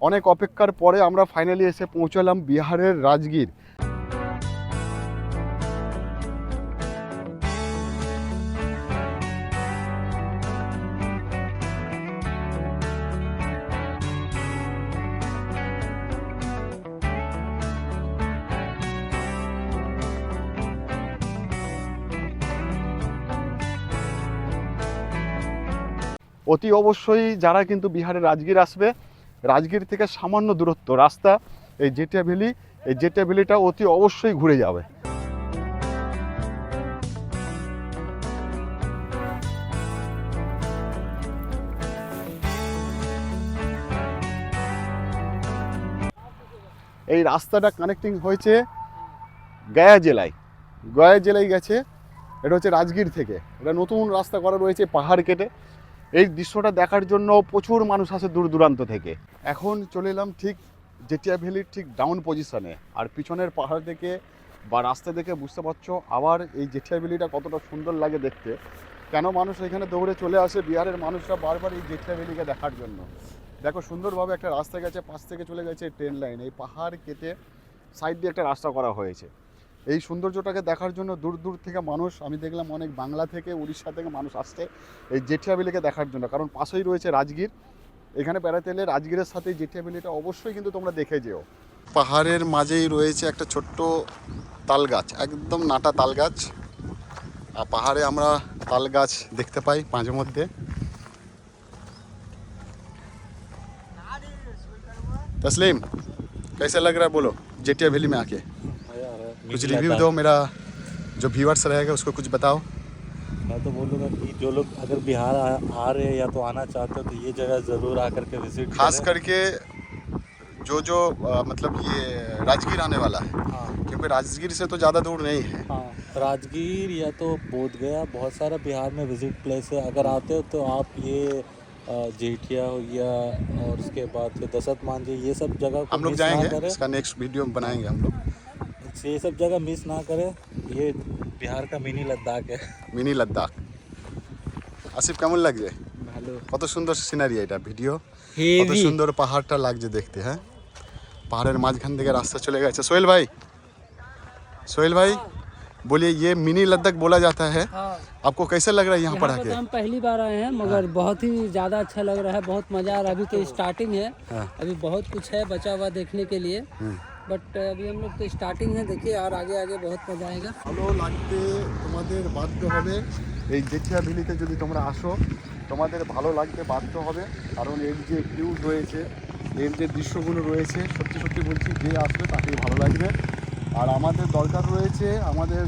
অনেক অপেক্ষার পরে আমরা ফাইনালি এসে পৌঁছালাম বিহারের রাজগীর। অতি অবশ্যই যারা কিন্তু বিহারের রাজগীর আসবে রাজগীর থেকে সামান্য দূরত্ব, রাস্তা, এই জেটিয়া ভ্যালি, এই জেটিয়া ভ্যালিটা অতি অবশ্যই ঘুরে যাবে। এই রাস্তাটা কানেক্টিং হয়েছে গয়া জেলায়। গয়া জেলায় গেছে, এটা হচ্ছে রাজগীর থেকে। এটা নতুন রাস্তা করা রয়েছে পাহাড় কেটে। এই দৃশ্যটা দেখার জন্য প্রচুর মানুষ আসে দূর দূরান্ত থেকে। এখন চলে এলাম ঠিক জেটিয়া ভ্যালির ঠিক ডাউন পজিশনে আর পিছনের পাহাড় থেকে বা রাস্তা দেখে বুঝতে পারছ আবার এই জেঠিয়া ভ্যালিটা কতটা সুন্দর লাগে দেখতে। কেন মানুষ এখানে দৌড়ে চলে আসে? বিহারের মানুষরা বারবার এই জেঠিয়া ভ্যালিকে দেখার জন্য। দেখো সুন্দরভাবে একটা রাস্তা গেছে, পাশ থেকে চলে গেছে ট্রেন লাইন এই পাহাড় কেটে সাইড দিয়ে একটা রাস্তা করা হয়েছে। এই সৌন্দর্যটাকে দেখার জন্য দূর দূর থেকে মানুষ আমি দেখলাম অনেক বাংলা থেকে উড়িষ্যা থেকে মানুষ আসছে এই জেঠিয়া ভ্যালিকে দেখার জন্য কারণ পাশেই রয়েছে রাজগীর এখানে বেড়াতে এলে রাজগীরের সাথে জেঠিয়া ভ্যালিটা অবশ্যই কিন্তু তোমরা দেখে যেও পাহাড়ের মাঝেই রয়েছে একটা ছোট্ট তাল গাছ একদম নাটা তাল গাছ আর পাহাড়ে আমরা তাল গাছ দেখতে পাই মাঝে মধ্যে तस्लीम कैसा लग रहा है बोलो जेटिया वैली में आके कुछ रिव्यू दो मेरा जो व्यूअर्स रहेगा उसको कुछ बताओ। मैं तो बोलूँगा कि जो लोग अगर बिहार आ, आ रहे हैं या तो आना चाहते हो तो ये जगह ज़रूर आकर के विज़िट खास करके जो जो अ, मतलब ये राजगीर आने वाला है। हाँ। क्योंकि राजगीर से तो ज़्यादा दूर नहीं है। हाँ राजगीर या तो बोधगया बहुत सारा बिहार में विज़िट प्लेस है। अगर आते हो तो आप ये जेठिया हो गया और उसके बाद फिर दशरथ मांझी ये सब जगह हम लोग जाएँगे इसका नेक्स्ट वीडियो बनाएँगे हम लोग। ये सब जगह मिस ना करें ये बिहार का मिनी लद्दाख है মিনি লাদ্দাখ আসিফ কেমন লাগছে ভালো কত সুন্দর সিনারি এটা ভিডিও কত হেভি সুন্দর পাহাড়টা লাগছে দেখতে হ্যাঁ পাহাড়ের মাঝখান থেকে রাস্তা চলে গেছে সোহেল ভাই सोहेल भाई बोलिए ये मिनी लद्दाख बोला जाता है हाँ आपको कैसे लग रहा है यहाँ यहाँ पर पर तो आके हम पहली बार आए हैं मगर बहुत ही ज़्यादा अच्छा लग रहा है बहुत मज़ा आ रहा है अभी तो स्टार्टिंग है हाँ। अभी बहुत कुछ है बचा हुआ देखने के लिए बट अभी हम लोग तो स्टार्टिंग है देखिए और आगे आगे बहुत मज़ा आएगा ভালো লাগতে তোমাদের বাধ্য হবে এই জেঠিয়া ভ্যালিতে যদি তোমরা আসো তোমাদের ভালো লাগতে বাধ্য হবে কারণ এর যে ভিউ রয়েছে এর যে দৃশ্যগুলো রয়েছে সত্যি সত্যি বলছি যে আসবে তাকেই ভালো লাগবে আর আমাদের দরকার রয়েছে আমাদের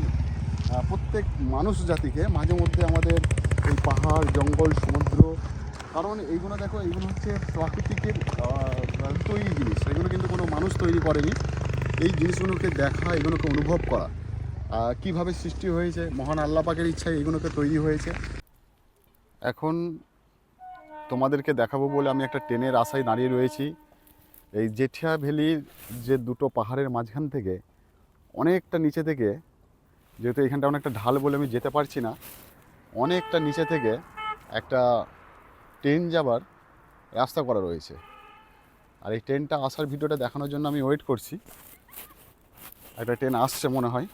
আহ, প্রত্যেক মানুষ জাতিকে মাঝে মধ্যে আমাদের এই পাহাড় জঙ্গল সমুদ্র কারণ এইগুলো দেখো এইগুলো হচ্ছে প্রাকৃতিকের আহ, তৈরি জিনিস। এগুলো কিন্তু কোনো মানুষ তৈরি করেনি। এই জিনিসগুলোকে দেখা এগুলোকে অনুভব করা। কীভাবে সৃষ্টি হয়েছে মহান আল্লাহ পাকের ইচ্ছায় এগুলোকে তৈরি হয়েছে। এখন তোমাদেরকে দেখাবো বলে আমি একটা ট্রেনের আশায় দাঁড়িয়ে রয়েছি। এই জেঠিয়া ভ্যালির যে দুটো পাহাড়ের মাঝখান থেকে অনেকটা নিচে থেকে যেহেতু এখানটা অনেকটা ঢাল বলে আমি যেতে পারছি না অনেকটা নিচে থেকে একটা ট্রেন যাবার রাস্তা করা রয়েছে। আর এই ট্রেনটা আসার ভিডিওটা দেখানোর জন্য আমি ওয়েট করছি। একটা ট্রেন আসছে মনে হয়।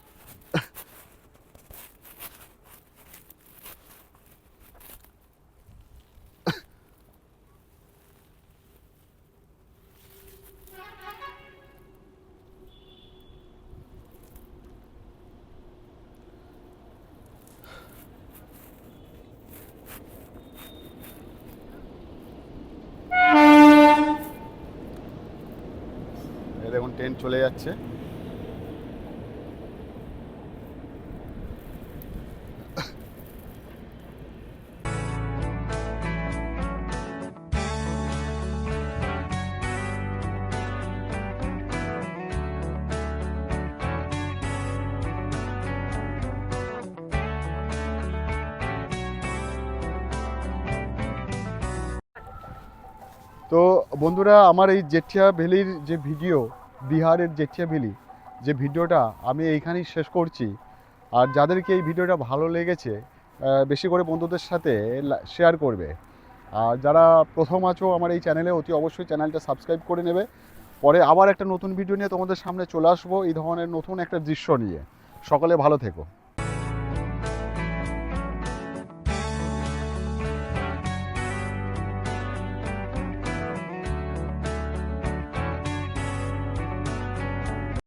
ট্রেন চলে যাচ্ছে। তো বন্ধুরা আমার এই জেঠিয়া ভ্যালির যে ভিডিও বিহারের ভ্যালি যে ভিডিওটা আমি এইখানেই শেষ করছি। আর যাদেরকে এই ভিডিওটা ভালো লেগেছে বেশি করে বন্ধুদের সাথে শেয়ার করবে। আর যারা প্রথম আছো আমার এই চ্যানেলে অতি অবশ্যই চ্যানেলটা সাবস্ক্রাইব করে নেবে। পরে আবার একটা নতুন ভিডিও নিয়ে তোমাদের সামনে চলে আসব, এই ধরনের নতুন একটা দৃশ্য নিয়ে। সকলে ভালো থেকো।